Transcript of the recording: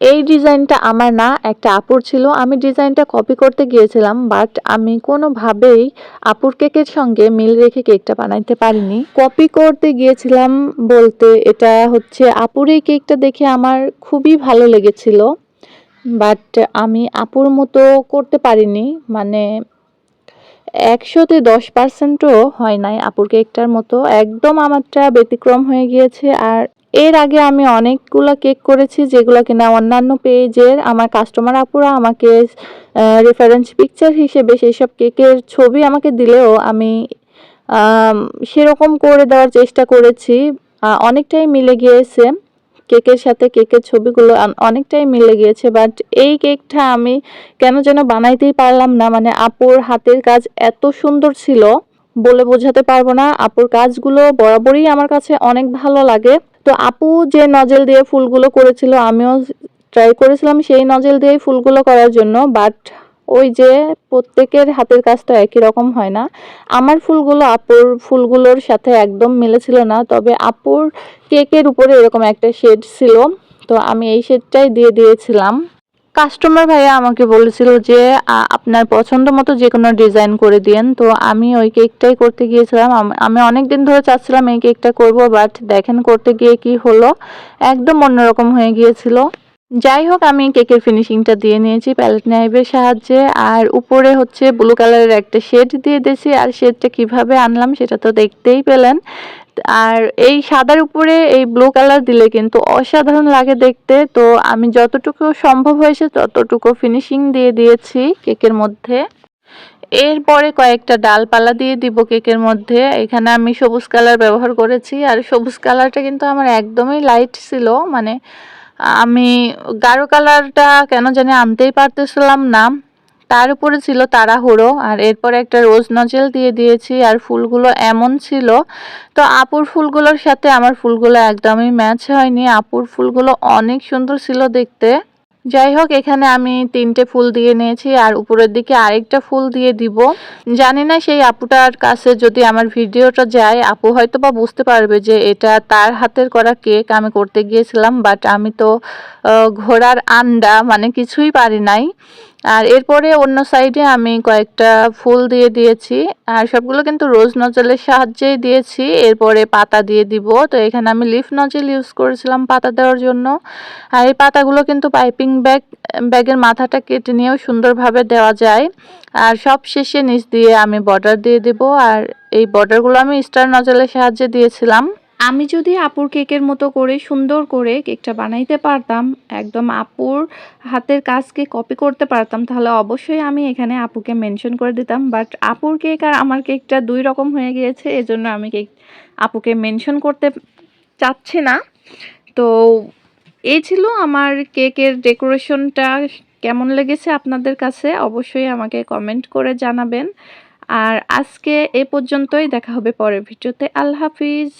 এই ডিজাইনটা আমার না, একটা আপুর ছিল। আমি ডিজাইনটা কপি করতে গিয়েছিলাম বাট আমি কোনোভাবেই আপুর কেকের সঙ্গে মিল রেখে কেকটা বানাইতে পারিনি। কপি করতে গিয়েছিলাম বলতে এটা হচ্ছে আপুর এই কেকটা দেখে আমার খুবই ভালো লেগেছিল বাট আমি আপুর মতো করতে পারিনি। মানে একশোতে দশ পার্সেন্টও হয় নাই আপুর কেকটার মতো। একদম আমারটা ব্যতিক্রম হয়ে গিয়েছে। আর এর আগে আমি অনেকগুলো কেক করেছি, যেগুলো কিনা অন্যান্য পেজের আমার কাস্টমার আপুরা আমাকে রেফারেন্স পিকচার হিসেবে সেই সব কেকের ছবি আমাকে দিলেও আমি সেরকম করে দেওয়ার চেষ্টা করেছি। অনেকটাই মিলে গিয়েছে। কেকের সাথে কেকের ছবিগুলো অনেকটাই মিলে গিয়েছে বাট এই কেকটা আমি কেন যেন বানাইতেই পারলাম না। মানে আপুর হাতের কাজ এত সুন্দর ছিল বলে বোঝাতে পারব না। আপুর কাজগুলো বরাবরই আমার কাছে অনেক ভালো লাগে। তো আপু যে নজেল দিয়ে ফুলগুলো করেছিল, আমিও ট্রাই করেছিলাম সেই নজেল দিয়েই ফুলগুলো করার জন্য বাট ওই যে প্রত্যেকের হাতের কাজ তো একই রকম হয় না। আমার ফুলগুলো আপুর ফুলগুলোর সাথে একদম মিলেছিল না, তবে আপুর কেকের উপরে এরকম একটা শেড ছিল, তো আমি এই শেডটাই দিয়ে দিয়েছিলাম। কাস্টমার ভাইয়া আমাকে বলেছিল যে আপনার পছন্দ মতো যে কোনো ডিজাইন করে দিয়েন। তো আমি ওই কেকটাই করতে গিয়েছিলাম। আমি অনেক দিন ধরে চাচ্ছিলাম এই কেকটা করব, বাট দেখেন করতে গিয়ে কি হলো? একদম অন্যরকম হয়ে গিয়েছিল। যাই হোক, আমি কেকের ফিনিশিংটা দিয়ে নিয়েছি প্যালেট নাইভের সাহায্যে। আর উপরে হচ্ছে ব্লু কালারের একটা শেড দিয়ে দিয়েছি। আর শেডটা কীভাবে আনলাম সেটা তো দেখতেই পেলেন। আর এই সাদার উপরে এই ব্লু কালার দিলে কিন্তু অসাধারণ লাগে দেখতে। তো আমি যতটুকু সম্ভব হয়েছে ততটুকু ফিনিশিং দিয়ে দিয়েছি কেকের মধ্যে। এরপরে কয়েকটা ডালপালা দিয়ে দিব কেকের মধ্যে। এখানে আমি সবুজ কালার ব্যবহার করেছি। আর সবুজ কালারটা কিন্তু আমার একদমই লাইট ছিল। মানে আমি গাঢ় কালারটা কেন জানি আনতেই পারতেছিলাম না। তার উপরে ছিল তাড়াহুড়ো, আর এরপরে একটা রোজ নজেল দিয়ে দিয়েছি, আর ফুলগুলো এমন ছিল। তো আপুর ফুলগুলোর সাথে আমার ফুলগুলো একদমই ম্যাচ হয়নি। আপুর ফুলগুলো অনেক সুন্দর ছিল দেখতে। যাই হোক এখানে আমি তিনটে ফুল দিয়ে নিয়েছি আর উপরের দিকে আরেকটা ফুল দিয়ে দিব। জানি না সেই আপুটার কাছে যদি আমার ভিডিওটা যায়, আপু হয়তো বা বুঝতে পারবে যে এটা তার হাতের করা কেক আমি করতে গিয়েছিলাম, বাট আমি তো ঘোড়ার আন্ডা মানে কিছুই পারি নাই। আর এরপরে অন্য সাইডে আমি কয়েকটা ফুল দিয়ে দিয়েছি। আর সবগুলো কিন্তু রোজ নজলের সাহায্যেই দিয়েছি। এরপরে পাতা দিয়ে দিব। তো এখানে আমি লিফ নজল ইউজ করেছিলাম পাতা দেওয়ার জন্য। আর এই পাতাগুলো কিন্তু পাইপিং ব্যাগ, ব্যাগের মাথাটা কেটে নিয়েও সুন্দরভাবে দেওয়া যায়। আর সব শেষে নিচ দিয়ে আমি বর্ডার দিয়ে দিব। আর এই বর্ডারগুলো আমি স্টার নজলের সাহায্যে দিয়েছিলাম। আমি যদি আপুর কেকের মতো করে, সুন্দর করে কেকটা বানাইতে পারতাম, একদম আপুর হাতের কাজকে কপি করতে পারতাম, তাহলে অবশ্যই আমি এখানে আপুকে মেনশন করে দিতাম। বাট আপুর কেক আর আমার কেকটা দুই রকম হয়ে গিয়েছে, এজন্য আমি কেক আপুকে মেনশন করতে চাচ্ছি না। তো এই ছিল আমার কেকের ডেকোরেশনটা কেমন লেগেছে আপনাদের কাছে, অবশ্যই আমাকে কমেন্ট করে জানাবেন। আর আজকে এ পর্যন্তই, দেখা হবে পরের ভিডিওতে। আল্লাহ হাফিজ।